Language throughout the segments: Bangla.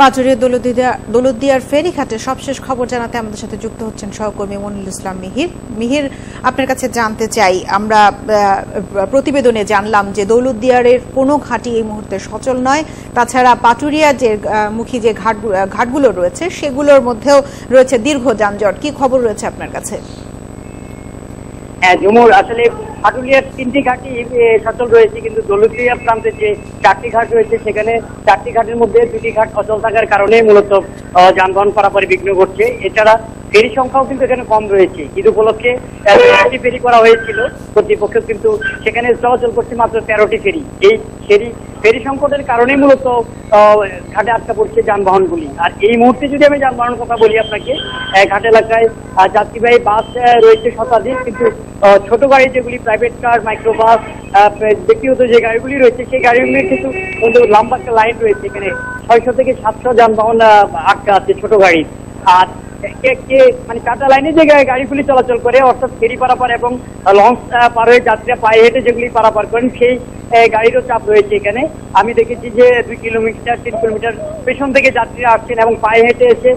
পাচুরিয়া দৌলতদিয়া, দৌলতদিয়ার ফেরিঘাটে সবশেষ খবর জানাতে আমাদের সাথে যুক্ত হচ্ছেন সহকর্মী মনিরুল ইসলাম মিহির। মিহির, আপনার কাছে জানতে চাই, আমরা প্রতিবেদনে জানলাম যে দৌলতদিয়ারের কোনো ঘাটি এই মুহূর্তে সচল নয়। তাছাড়া পাটুরিয়া যে মুখী যে ঘাট ঘাটগুলো রয়েছে, সেগুলোর মধ্যেও রয়েছে দীর্ঘ যানজট। কি খবর রয়েছে আপনার কাছে? ঝুমুর আসলে হাটুলিয়ার তিনটি ঘাটই সচল রয়েছে, কিন্তু দৌলতদিয়া প্রান্তে যে চারটি ঘাট রয়েছে, সেখানে চারটি ঘাটের মধ্যে দুটি ঘাট অচল থাকার কারণে মূলত যানবাহন পারাপারে বিঘ্ন ঘটছে। এছাড়া ফেরি সংখ্যাও কিন্তু এখানে কম রয়েছে। ঈদ উপলক্ষে তেরোটি ফেরি করা হয়েছিল। কর্তৃপক্ষ কিন্তু সেখানে চলাচল করছে মাত্র তেরোটি ফেরি। এই ফেরি ফেরি সংকটের কারণে মূলত ঘাটে আটকা পড়ছে যানবাহনগুলি। আর এই মুহূর্তে যদি আমি যানবাহনের কথা বলি আপনাকে ঘাট এলাকায় যাত্রীবাহী বাস রয়েছে শতাধিক। কিন্তু ছোট গাড়ি যেগুলি প্রাইভেট কার মাইক্রো বাস ব্যক্তিগত যে গাড়িগুলি রয়েছে, সেই গাড়িগুলির কিন্তু লম্বা একটা লাইন রয়েছে। এখানে ছয়শো থেকে সাতশো যানবাহন আটকা আছে ছোট গাড়ি। আর মানে কাটা লাইনে যে গাড়িগুলি চলাচল করে, অর্থাৎ ফেরি পারাপার এবং লঞ্চ পার হয়ে যাত্রীরা পায়ে হেঁটে যেগুলি পারাপার করেন, সেই গাড়িরও চাপ রয়েছে এখানে। আমি দেখেছি যে দুই কিলোমিটার, তিন কিলোমিটার পেছন থেকে যাত্রীরা আসছেন এবং পায়ে হেঁটে এসে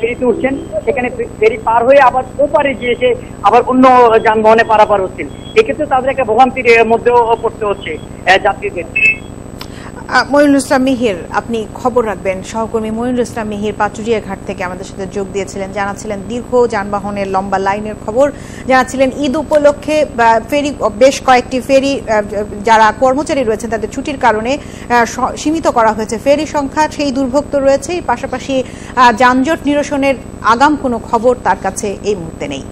ফেরিতে উঠছেন। সেখানে ফেরি পার হয়ে আবার ওপারে গিয়ে এসে আবার অন্য যানবাহনে পারাপার হচ্ছেন। এক্ষেত্রে তাদের একটা ভোগান্তির মধ্যেও পড়তে হচ্ছে যাত্রীদের। মইনুল ইসলাম মিহির, আপনি খবর রাখবেন। সহকর্মী মইনুল ইসলাম মিহির পাচুরিয়া ঘাট থেকে আমাদের সাথে যোগ দিয়েছিলেন। জানাচ্ছিলেন দীর্ঘ যানবাহনের লম্বা লাইনের খবর। জানাচ্ছিলেন ঈদ উপলক্ষে ফেরি, বেশ কয়েকটি ফেরি যারা কর্মচারী রয়েছেন, তাদের ছুটির কারণে সীমিত করা হয়েছে। ফেরি সংখ্যা সেই দুর্ভোগ তো রয়েছেই। পাশাপাশি যানজট নিরসনের আগাম কোনো খবর তার কাছে এই মুহূর্তে নেই।